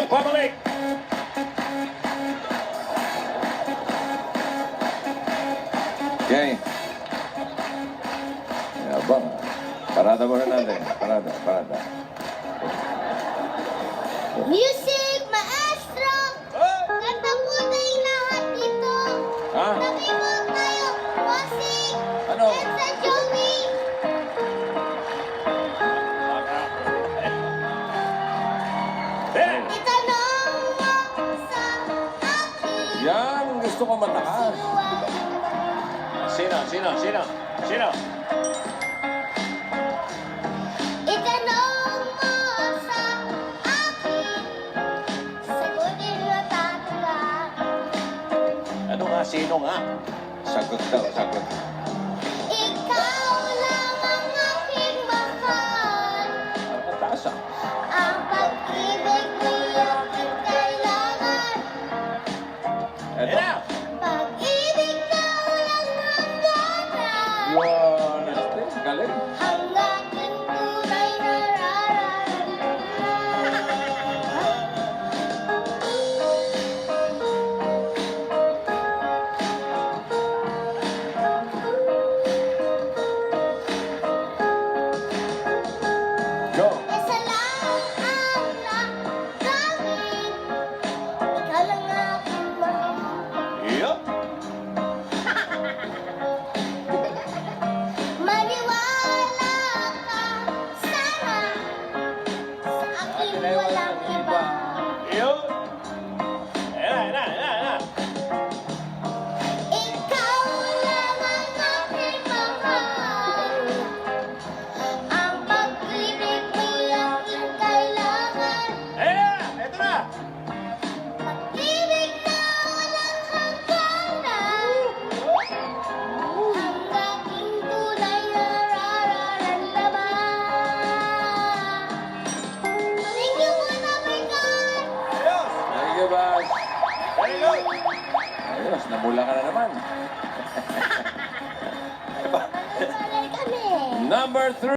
Republic. Game. Yeah, bum. Parada por Parada, parada. Music. Yan, gusto ko mataas. Sino, sino, sino? Sino? Itanong mo sa akin. Sagutin mo tatanga. Ano nga, sino nga? Sagot daw, sagot. Pagi, tinggal ulang tahun bola. Go. Good. Ayos, namula ka na naman. Number three.